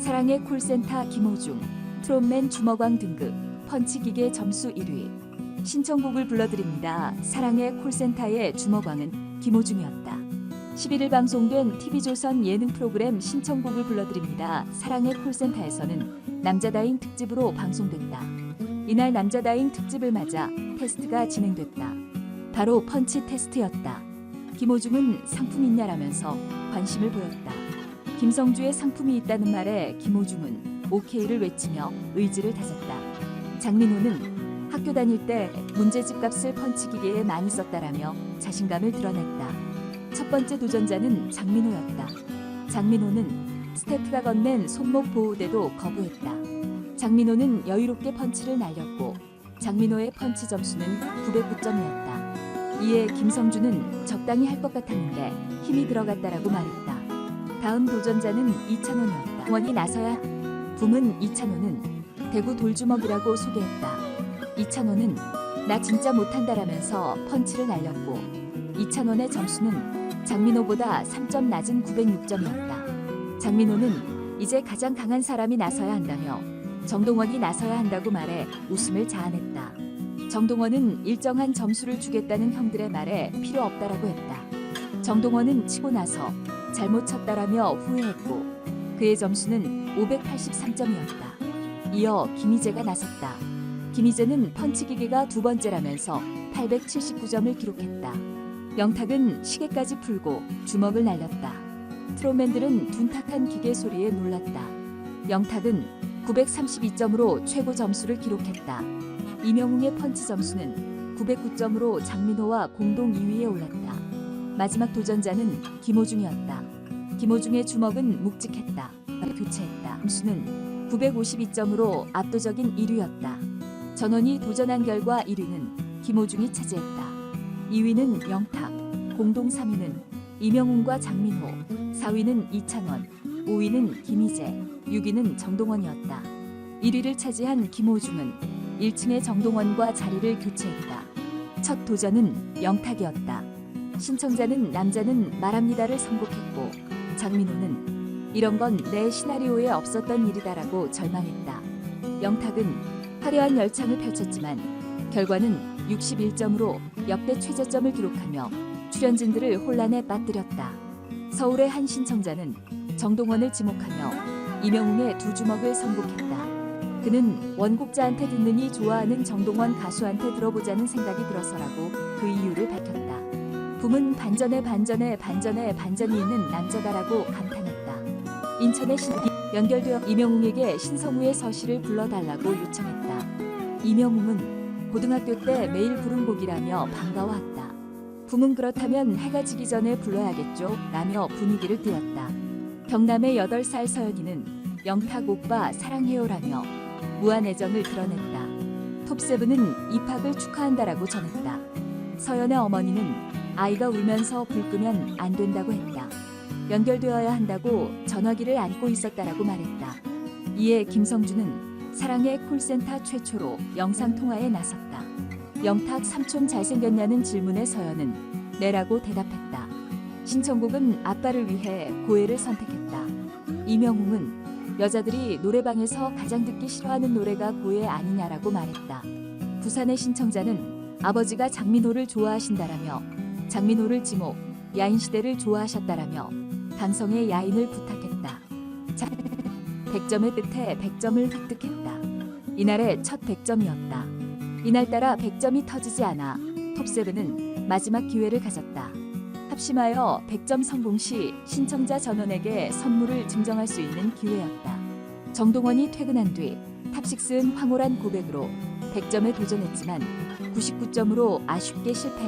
사랑의 콜센터 김호중, 트롯맨 주먹왕 등급, 펀치기계 점수 1위. 신청곡을 불러드립니다. 사랑의 콜센터의 주먹왕은 김호중이었다. 11일 방송된 TV조선 예능 프로그램 신청곡을 불러드립니다. 사랑의 콜센터에서는 남자다잉 특집으로 방송됐다. 이날 남자다잉 특집을 맞아 테스트가 진행됐다. 바로 펀치 테스트였다. 김호중은 상품 있냐라면서 관심을 보였다. 김성주의 상품이 있다는 말에 김호중은 오케이를 외치며 의지를 다졌다. 장민호는 학교 다닐 때 문제집 값을 펀치기계에 많이 썼다라며 자신감을 드러냈다. 첫 번째 도전자는 장민호였다. 장민호는 스태프가 건넨 손목 보호대도 거부했다. 장민호는 여유롭게 펀치를 날렸고 장민호의 펀치 점수는 909점이었다. 이에 김성주는 적당히 할 것 같았는데 힘이 들어갔다라고 말했다. 다음 도전자는 이찬원이었다. 원이 나서야 붐은 이찬원은 대구 돌주먹이라고 소개했다. 이찬원은 나 진짜 못한다라면서 펀치를 날렸고 이찬원의 점수는 장민호보다 3점 낮은 906점이었다. 장민호는 이제 가장 강한 사람이 나서야 한다며 정동원이 나서야 한다고 말해 웃음을 자아냈다. 정동원은 일정한 점수를 주겠다는 형들의 말에 필요 없다라고 했다. 정동원은 치고 나서 잘못 쳤다라며 후회했고 그의 점수는 583점이었다. 이어 김희재가 나섰다. 김희재는 펀치 기계가 두 번째라면서 879점을 기록했다. 영탁은 시계까지 풀고 주먹을 날렸다. 트롯맨들은 둔탁한 기계 소리에 놀랐다. 영탁은 932점으로 최고 점수를 기록했다. 이명웅의 펀치 점수는 909점으로 장민호와 공동 2위에 올랐다. 마지막 도전자는 김호중이었다. 김호중의 주먹은 묵직했다. 교체했다. 점수는 952점으로 압도적인 1위였다. 전원이 도전한 결과 1위는 김호중이 차지했다. 2위는 영탁, 공동 3위는 이명웅과 장민호, 4위는 이찬원, 5위는 김희재, 6위는 정동원이었다. 1위를 차지한 김호중은 1층의 정동원과 자리를 교체했다. 첫 도전은 영탁이었다. 신청자는 남자는 말합니다를 선곡했고 장민호는 이런 건 내 시나리오에 없었던 일이다라고 절망했다. 영탁은 화려한 열창을 펼쳤지만 결과는 61점으로 역대 최저점을 기록하며 출연진들을 혼란에 빠뜨렸다. 서울의 한 신청자는 정동원을 지목하며 이명웅의 두 주먹을 선곡했다. 그는 원곡자한테 듣느니 좋아하는 정동원 가수한테 들어보자는 생각이 들어서라고 그. 붐은 반전에 반전에 반전에 반전이 있는 남자다라고 감탄했다. 인천의 신 연결되어 이명웅에게 신성우의 서시를 불러달라고 요청했다. 이명웅은 고등학교 때 매일 부른 곡이라며 반가워했다. 붐은 그렇다면 해가 지기 전에 불러야겠죠? 라며 분위기를 띄웠다. 경남의 8살 서연이는 영탁 오빠 사랑해요라며 무한 애정을 드러냈다. 톱세븐은 입학을 축하한다라고 전했다. 서연의 어머니는 아이가 울면서 불 끄면 안 된다고 했다. 연결되어야 한다고 전화기를 안고 있었다라고 말했다. 이에 김성주는 사랑의 콜센터 최초로 영상 통화에 나섰다. 영탁 삼촌 잘생겼냐는 질문에 서연은 네라고 대답했다. 신청곡은 아빠를 위해 고해를 선택했다. 이명웅은 여자들이 노래방에서 가장 듣기 싫어하는 노래가 고해 아니냐라고 말했다. 부산의 신청자는 아버지가 장민호를 좋아하신다라며 장민호를 지목 야인시대를 좋아하셨다라며 강성의 야인을 부탁했다. 자, 100점의 끝에 100점을 획득했다. 이날의 첫 100점이었다. 이날따라 100점이 터지지 않아 톱세븐은 마지막 기회를 가졌다. 합심하여 100점 성공 시 신청자 전원에게 선물을 증정할 수 있는 기회였다. 정동원이 퇴근한 뒤 탑식스은 황홀한 고백으로 100점에 도전했지만 99점으로 아쉽게 실패.